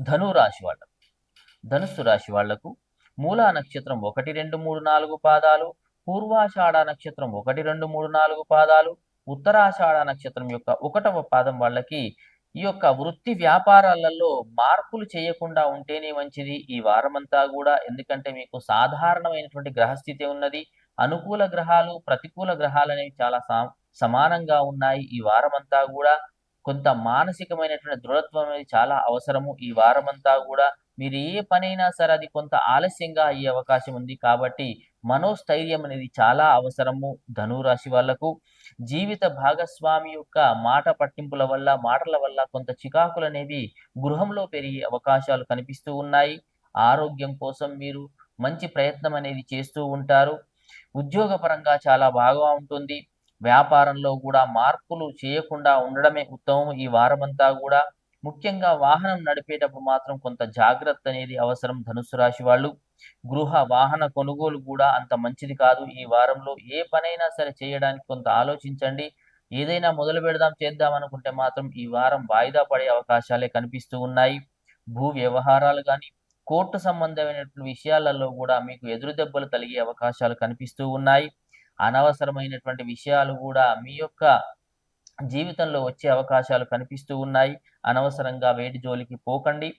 ధను రాశి వాళ్ళకు. ధనుస్సు రాశి వాళ్ళకు మూలా నక్షత్రం ఒకటి రెండు మూడు నాలుగు పాదాలు పూర్వాషాఢ నక్షత్రం ఒకటి రెండు మూడు నాలుగు పాదాలు ఉత్తరాషాఢ నక్షత్రం యొక్క ఒకటవ పాదం వాళ్ళకి ఈ యొక్క వృత్తి వ్యాపారాలలో మార్పులు చేయకుండా ఉంటేనే మంచిది. ఈ వారమంతా కూడా ఎందుకంటే మీకు సాధారణమైనటువంటి గ్రహస్థితి ఉన్నది. అనుకూల గ్రహాలు ప్రతికూల గ్రహాలు అనేవి చాలా సా- సమానంగా ఉన్నాయి. ఈ వారమంతా కూడా కొంత మానసికమైనటువంటి దృఢత్వం అనేది చాలా అవసరము. ఈ వారమంతా కూడా మీరు ఏ పనైనా సరే అది కొంత ఆలస్యంగా అయ్యే అవకాశం ఉంది. కాబట్టి మనోస్థైర్యం అనేది చాలా అవసరము ధనురాశి వాళ్ళకు జీవిత భాగస్వామి యొక్క మాట పట్టింపుల వల్ల మాటల వల్ల కొంత చికాకులు అనేవి గృహంలో పెరిగే అవకాశాలు కనిపిస్తూ ఉన్నాయి. ఆరోగ్యం కోసం మీరు మంచి ప్రయత్నం అనేది చేస్తూ ఉంటారు. ఉద్యోగపరంగా చాలా బాగా ఉంటుంది. వ్యాపారంలో కూడా మార్పులు చేయకుండా ఉండడమే ఉత్తమం. ఈ వారమంతా కూడా ముఖ్యంగా వాహనం నడిపేటప్పుడు మాత్రం కొంత జాగ్రత్త అనేది అవసరం ధనుసు రాశి వాళ్ళు. గృహ వాహన కొనుగోలు కూడా అంత మంచిది కాదు. ఈ వారంలో ఏ పనైనా సరే చేయడానికి కొంత ఆలోచించండి. ఏదైనా మొదలు పెడదాం చేద్దాం అనుకుంటే మాత్రం ఈ వారం వాయిదా పడే అవకాశాలే కనిపిస్తూ ఉన్నాయి. భూ వ్యవహారాలు కానీ కోర్టు సంబంధమైనటువంటి విషయాలలో కూడా మీకు ఎదురు దెబ్బలు కలిగే అవకాశాలు కనిపిస్తూ ఉన్నాయి. అనవసరమైనటువంటి విషయాలు కూడా మీ యొక్క జీవితంలో వచ్చే అవకాశాలు కనిపిస్తూ ఉన్నాయి. అనవసరంగా వేటి జోలికి పోకండి.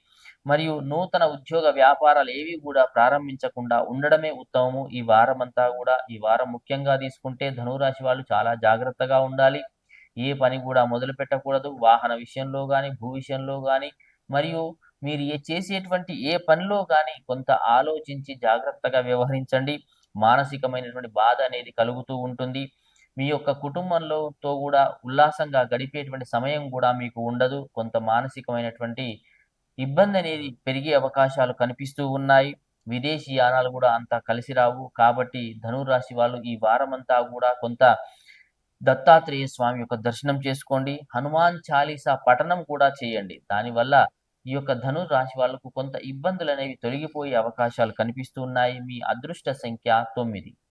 మరియు నూతన ఉద్యోగ వ్యాపారాలు ఏవి కూడా ప్రారంభించకుండా ఉండడమే ఉత్తమము. ఈ వారమంతా కూడా ఈ వారం ముఖ్యంగా తీసుకుంటే ధనురాశి వాళ్ళు చాలా జాగ్రత్తగా ఉండాలి. ఏ పని కూడా మొదలు పెట్టకూడదు. వాహన విషయంలో కానీ భూ విషయంలో కానీ మరియు మీరు ఏ చేసేటువంటి ఏ పనిలో కానీ కొంత ఆలోచించి జాగ్రత్తగా వ్యవహరించండి. మానసికమైనటువంటి బాధ అనేది కలుగుతూ ఉంటుంది. మీ యొక్క కుటుంబంలో తో కూడా ఉల్లాసంగా గడిపేటువంటి సమయం కూడా మీకు ఉండదు. కొంత మానసికమైనటువంటి ఇబ్బంది అనేది పెరిగే అవకాశాలు కనిపిస్తూ ఉన్నాయి. విదేశీ యానాలు కూడా అంత కలిసి రావు. కాబట్టి ధనురాశి వాళ్ళు ఈ వారమంతా కూడా కొంత దత్తాత్రేయ స్వామి యొక్క దర్శనం చేసుకోండి. హనుమాన్ చాలీసా పఠనం కూడా చేయండి. దానివల్ల ఈ యొక్క ధను రాశి వాళ్ళకు కొంత ఇబ్బందులు అనేవి తొలగిపోయే అవకాశాలు కనిపిస్తున్నాయి మీ అదృష్ట సంఖ్య తొమ్మిది.